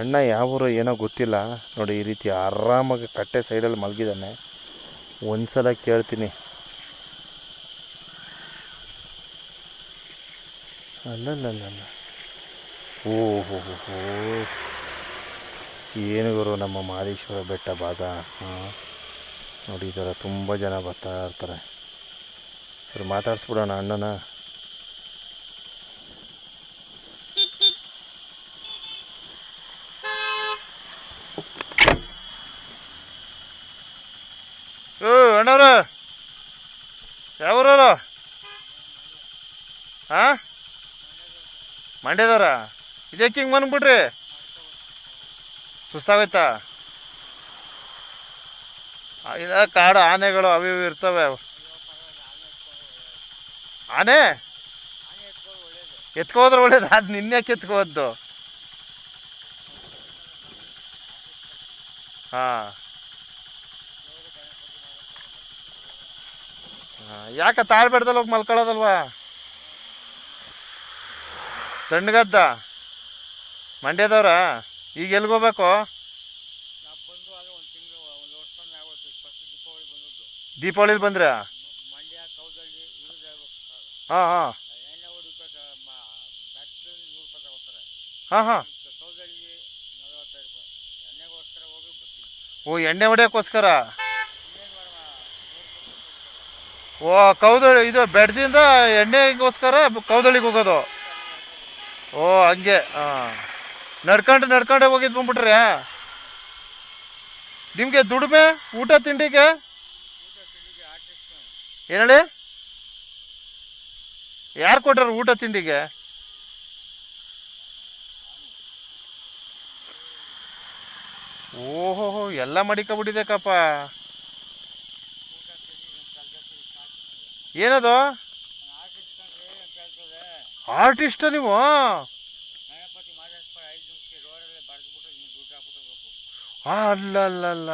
ಅಣ್ಣ, ಯಾವ ಊರು ಏನೋ ಗೊತ್ತಿಲ್ಲ. ನೋಡಿ, ಈ ರೀತಿ ಆರಾಮಾಗಿ ಕಟ್ಟೆ ಸೈಡಲ್ಲಿ ಮಲಗಿದ್ದಾನೆ. ಒಂದ್ಸಲ ಕೇಳ್ತೀನಿ. ಅಲ್ಲಲ್ಲಲ್ಲ ಹೋ ಏನು ಗುರು, ನಮ್ಮ ಮಹದೇಶ್ವರ ಬೆಟ್ಟ ಭಾಗ ಹಾಂ? ನೋಡಿ, ಈ ಥರ ತುಂಬ ಜನ ಬರ್ತಾ ಇರ್ತಾರೆ. ಸರ್, ಮಾತಾಡಿಸ್ಬಿಡೋಣ ಅಣ್ಣನ ಓ ಅಣ್ಣವ್ರ? ಯಾವ್ರವ್ರು? ಹಾ ಮಂಡ್ಯದವ್ರ? ಇದಕ್ಕೆ ಹಿಂಗೆ ಬಂದ್ಬಿಡ್ರಿ ಸುಸ್ತಾಗೋಯ್ತಾ? ಆ, ಇಲ್ಲ ಕಾಡು ಆನೆಗಳು ಅವು ಇವು ಇರ್ತವೆ. ಆನೆ? ಎತ್ಕೋದ್ರೆ ಒಳ್ಳೇದು. ಅದು ನಿನ್ನೆಕ್ಕೆ ಎತ್ಕೋದ್ದು ಹಾ. ಹಾ, ತಾಳ್ ಬೆಡ್ದಲ್ಲಿ ಹೋಗಿ ಮಲ್ಕೊಳ್ಳೋದಲ್ವಾ ತಣ್ಣಗದ್ದ ಮಂಡ್ಯದವ್ರ? ಈಗ ಬಂದದ್ದು. ದೀಪಾವಳಿಲಿ ಬಂದ್ರ? ಹಾಂ ಹಾಂ. ಹಾಂ ಹಾಂ. ಓ ಎಣ್ಣೆ ಹೊಡಿಯೋಕ್ಕೋಸ್ಕರ? ಓ ಕೌದಳಿ ಇದು ಬೆಡ್ದಿಂದ ಎಣ್ಣೆಗೋಸ್ಕರ ಕೌದಳಿಗೆ ಹೋಗೋದು. ಓ, ಹಂಗೆ ಹಾಂ ನಡ್ಕೊಂಡು, ನಡ್ಕೊಂಡೆ ಹೋಗಿದ್ ಬಂದ್ಬಿಟ್ರೆ. ನಿಮಗೆ ದುಡಿಮೆ, ಊಟ ತಿಂಡಿಗೆ? ಹೇಳಿ ಯಾರು ಕೊಟ್ಟಾರ ಊಟ ತಿಂಡಿಗೆ? ಓಹೋ ಎಲ್ಲ ಮಡಿಕಬಿಟ್ಟಿದೆ ಕಪ್ಪ ಊಟ ತಿಂಡಿ ನಿಮ್ಮ ಕೆಲಸ ಸಾಕು ಏನದು ಆರ್ಟಿಸ್ಟ್ ಅಂದ್ರೆ ಅಂತ ಹೇಳ್ತದೆ ಆರ್ಟಿಸ್ಟ್ ನೀವು ಗಣಪತಿ ಮಾದೇಶ್ವರ ಐದು ನಿಮಿಷಕ್ಕೆ ರೋಡಲ್ಲೇ ಬರೆದ್ಬಿಟ್ಟು ನೀವು? ಅಲ್ಲ ಅಲ್ಲ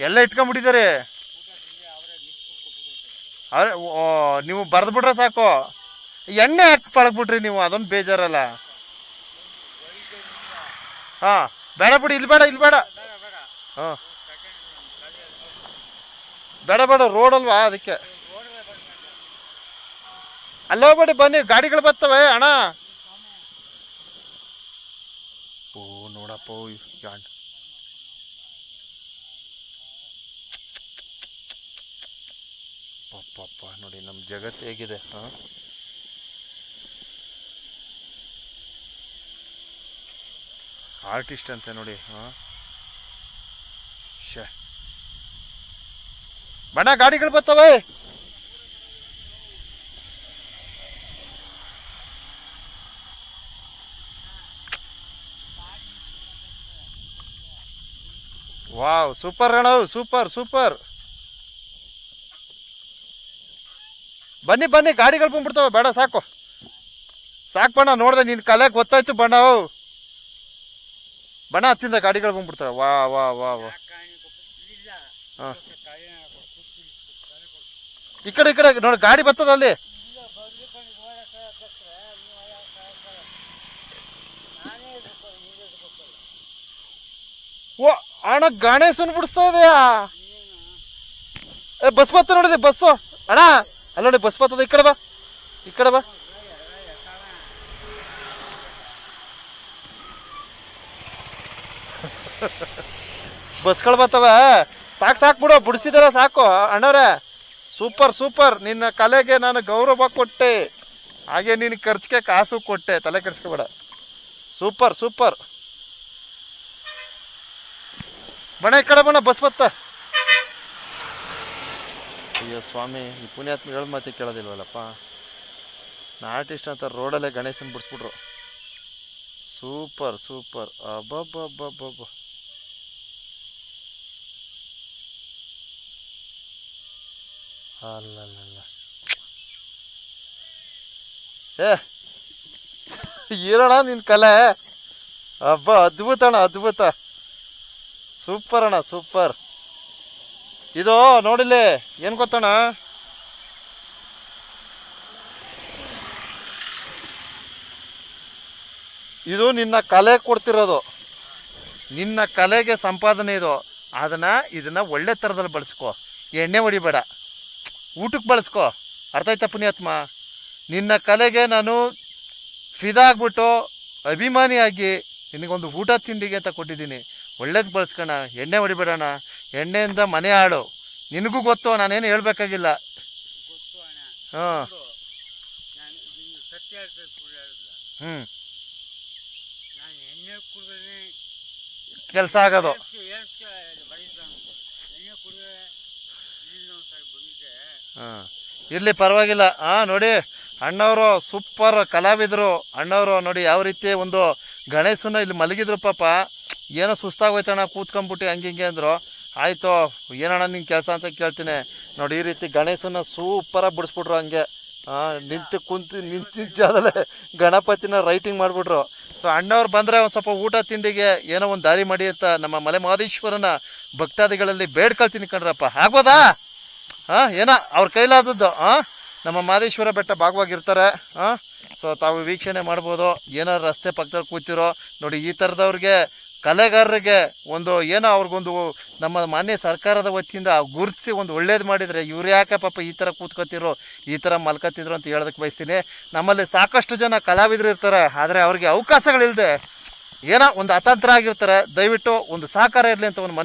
ಎಲ್ಲ ಇಟ್ಕೊಂಡ್ಬಿಟ್ಟಿದ್ದಾರೆ. ಅರೆ ಓ, ನೀವು ಬರೆದ್ಬಿಟ್ರೆ ಸಾಕು. ಎಣ್ಣೆ ಹಾಕಿ ಪಳಗ್ಬಿಟ್ರಿ ನೀವು, ಅದೊಂದು ಬೇಜಾರಲ್ಲ. ಹಾ, ಬೇಡ ಬಿಡಿ, ಇಲ್ಲಿ ಬೇಡ ಇಲ್ಲಿ ಬೇಡ. ಹಾ. ಬೇಡ ಬೇಡ ರೋಡ್ ಅಲ್ವಾ ಅದಕ್ಕೆ? ಅಲ್ಲಿ ಹೋಗ್ಬೇಡಿ, ಬನ್ನಿ, ಗಾಡಿಗಳು ಬರ್ತವೆ, ಅಣ್ಣ. ಓ, ನೋಡಪ್ಪ ಪಾಪ ನೋಡಿ, ನಮ್ಮ ಜಗತ್ತು ಹೇಗಿದೆ ಆರ್ಟಿಸ್ಟ್ ಅಂತೆ, ನೋಡಿ, ಹಾ? ಬಣ್ಣ ಗಾಡಿಗಳು ಬರ್ತವೆ. Wow super ರಣವ್ super super. ಬನ್ನಿ ಬನ್ನಿ ಗಾಡಿಗಳು ಬಂದ್ಬಿಡ್ತಾವೆ ಬೇಡ ಸಾಕು. ಸಾಕು ಬಣ್ಣ ನೋಡ್ದೆ ನಿನ್ ಕಲೆ ಗೊತ್ತಾಯ್ತು ಬಣ್ಣ. ಓ. ಬಣ್ಣ ಹತ್ತಿಂದ ಗಾಡಿಗಳು ಬಂದ್ಬಿಡ್ತಾವೆ. ವಾ ವಾ ವಾ ವಾ ಹಾ. ಕಾಯಿನ ಕೊಟ್ಟು ತಲೆ ಕೊಟ್ಟು ಈ ಕಡೆ ಈ ಕಡೆ, ನೋಡಿ, ಗಾಡಿ ಬರ್ತದ ಅಲ್ಲಿ. ಓ, ಅಣ್ಣ, ಗಣೇಶನ್ ಬಿಡಿಸ್ತಾ ಇದೆಯಾ? ಏ, ಬಸ್ ಬತ್ತ ನೋಡಿದೆ ಬಸ್ಸು. ಅಣ್ಣ, ಅಲ್ಲ ನೋಡಿ, ಬಸ್ ಬರ್ತದ, ಈ ಕಡೆ ಬಾ. ಈ ಕಡೆ ಬಾ. ಬಸ್ಗಳು ಬರ್ತವ. ಸಾಕು ಸಾಕು ಬಿಡು, ಬಿಡಿಸಿದಾರ ಸಾಕು, ಅಣ್ಣವ್ರೆ. Super super. ನಿನ್ನ ಕಲೆಗೆ ನಾನು ಗೌರವ ಕೊಟ್ಟೆ. ಹಾಗೆ ನಿನ್ ಖರ್ಚಿಗೆ ಕಾಸು ಕೊಟ್ಟೆ. ತಲೆ ಕೆಡಿಸ್ಕೋಬೇಡ. Super super. ಬಣ ಈ ಕಡೆ ಬಣ ಬಸ್ ಬತ್ತ. ಅಯ್ಯೋ ಸ್ವಾಮಿ, ಈ ಪುಣ್ಯಾತ್ಮಗಳ ಮಾತೆ ಕೇಳೋದಿಲ್ವಲ್ಲಪ್ಪ? ನಾ ಆರ್ಟಿಸ್ಟ್ ಅಂತ ರೋಡಲ್ಲೇ ಗಣೇಶನ್ ಬಿಡಿಸ್ಬಿಟ್ರು. Super super. ಅಬ್ಬಬ್ಬಬ್ಬಬ್ಬ ಅಲ್ಲಲ್ಲ ಏ ಏನಣ್ಣ ನಿನ್ ಕಲೆ. ಹಬ್ಬ ಅದ್ಭುತ ಅಣ್ಣ, ಅದ್ಭುತ. ಸೂಪರ್ ಅಣ್ಣ, ಸೂಪರ್. ಇದು ನೋಡಿಲ್ಲಿ, ಏನ್ ಗೊತ್ತಣ್ಣ? ಇದು ನಿನ್ನ ಕಲೆ ಕೊಡ್ತಿರೋದು. ನಿನ್ನ ಕಲೆಗೆ ಸಂಪಾದನೆ ಇದು. ಅದನ್ನ ಇದನ್ನ ಒಳ್ಳೆ ಥರದಲ್ಲಿ ಬಳಸ್ಕೋ. ಎಣ್ಣೆ ಹೊಡಿಬೇಡ. ಊಟಕ್ಕೆ ಬಳಸ್ಕೊ. ಅರ್ಥ ಆಯ್ತಾ ಪುಣ್ಯಾತ್ಮ? ನಿನ್ನ ಕಲೆಗೆ ನಾನು ಫಿದಾಗ್ಬಿಟ್ಟು ಅಭಿಮಾನಿಯಾಗಿ ನಿನಗೊಂದು ಊಟ ತಿಂಡಿಗೆ ಅಂತ ಕೊಟ್ಟಿದ್ದೀನಿ. ಒಳ್ಳೇದು ಬಳಸ್ಕೋಣ. ಎಣ್ಣೆ ಹೊಡಿಬೇಡೋಣ ಎಣ್ಣೆಯಿಂದ ಮನೆ ಹಾಳು. ನಿನಗೂ ಗೊತ್ತು ನಾನೇನು ಹೇಳಬೇಕಾಗಿಲ್ಲ. ಹಾಂ. ಹ್ಞೂ ಕೆಲಸ ಆಗೋದು. ಹಾಂ. ಇರ್ಲಿ ಪರವಾಗಿಲ್ಲ. ಹಾಂ ನೋಡಿ, ಅಣ್ಣವರು ಸೂಪರ್ ಕಲಾವಿದರು. ಅಣ್ಣವರು ನೋಡಿ ಯಾವ ರೀತಿ ಒಂದು ಗಣೇಶನ ಇಲ್ಲಿ ಮಲಗಿದ್ರು ಪಾಪ. ಏನೋ ಸುಸ್ತಾಗೋಯ್ತಣ್ಣ, ಕೂತ್ಕೊಂಡ್ಬಿಟ್ಟು ಹಂಗೆ ಹಿಂಗೆ ಅಂದರು. ಆಯಿತು, ಏನಣ್ಣ ನಿನ್ನ ಕೆಲಸ ಅಂತ ಕೇಳ್ತೀನಿ. ನೋಡಿ, ಈ ರೀತಿ ಗಣೇಶನ ಸೂಪರಾಗಿ ಬಿಡಿಸ್ಬಿಟ್ರು ಹಂಗೆ. ನಿಂತು ಕುಂತು, ನಿಂತು ಜಾಗದಲ್ಲೇ ಗಣಪತಿನ ರೈಟಿಂಗ್ ಮಾಡ್ಬಿಟ್ರು. ಸೊ ಅಣ್ಣವ್ರು ಬಂದ್ರೆ ಒಂದು ಸ್ವಲ್ಪ ಊಟ ತಿಂಡಿಗೆ ಏನೋ ಒಂದು ದಾರಿ ಮಾಡಿ ಅಂತ ನಮ್ಮ ಮಲೆ ಮಹದೇಶ್ವರನ ಭಕ್ತಾದಿಗಳಲ್ಲಿ ಬೇಡ್ಕೊಳ್ತೀನಿ ಕಣ್ರಪ್ಪ. ಆಗ್ಬೋದಾ? ಹಾ ಏನ? ಅವ್ರ ಕೈಲಾದದ್ದು ಹಾ ನಮ್ಮ ಮಾದೇಶ್ವರ ಬೆಟ್ಟ ಭಾಗವಾಗಿರ್ತಾರೆ ಹಾ ಸೊ ತಾವು ವೀಕ್ಷಣೆ ಮಾಡ್ಬೋದು. ಏನಾರು ರಸ್ತೆ ಪಕ್ಕದಲ್ಲಿ ಕೂತಿರೋ, ನೋಡಿ, ಈ ಥರದವ್ರಿಗೆ ಕಲೆಗಾರರಿಗೆ ಒಂದು, ಏನೋ ಅವ್ರಿಗೊಂದು ನಮ್ಮ ಮಾನ್ಯ ಸರ್ಕಾರದ ವತಿಯಿಂದ ಗುರುತಿಸಿ ಒಂದು ಒಳ್ಳೇದು ಮಾಡಿದರೆ, ಇವ್ರು ಯಾಕೆ ಪಾಪ ಈ ಥರ ಕೂತ್ಕೊತಿರೋ, ಈ ಥರ ಮಲ್ಕತ್ತಿದ್ರು ಅಂತ ಹೇಳೋದಕ್ಕೆ ಬಯಸ್ತೀನಿ. ನಮ್ಮಲ್ಲಿ ಸಾಕಷ್ಟು ಜನ ಕಲಾವಿದರು ಇರ್ತಾರೆ, ಆದರೆ ಅವ್ರಿಗೆ ಅವಕಾಶಗಳಿಲ್ಲದೆ ಏನೋ ಒಂದು ಅತಂತ್ರ ಆಗಿರ್ತಾರೆ. ದಯವಿಟ್ಟು ಒಂದು ಸಹಕಾರ ಇರಲಿ ಅಂತ ಒಂದು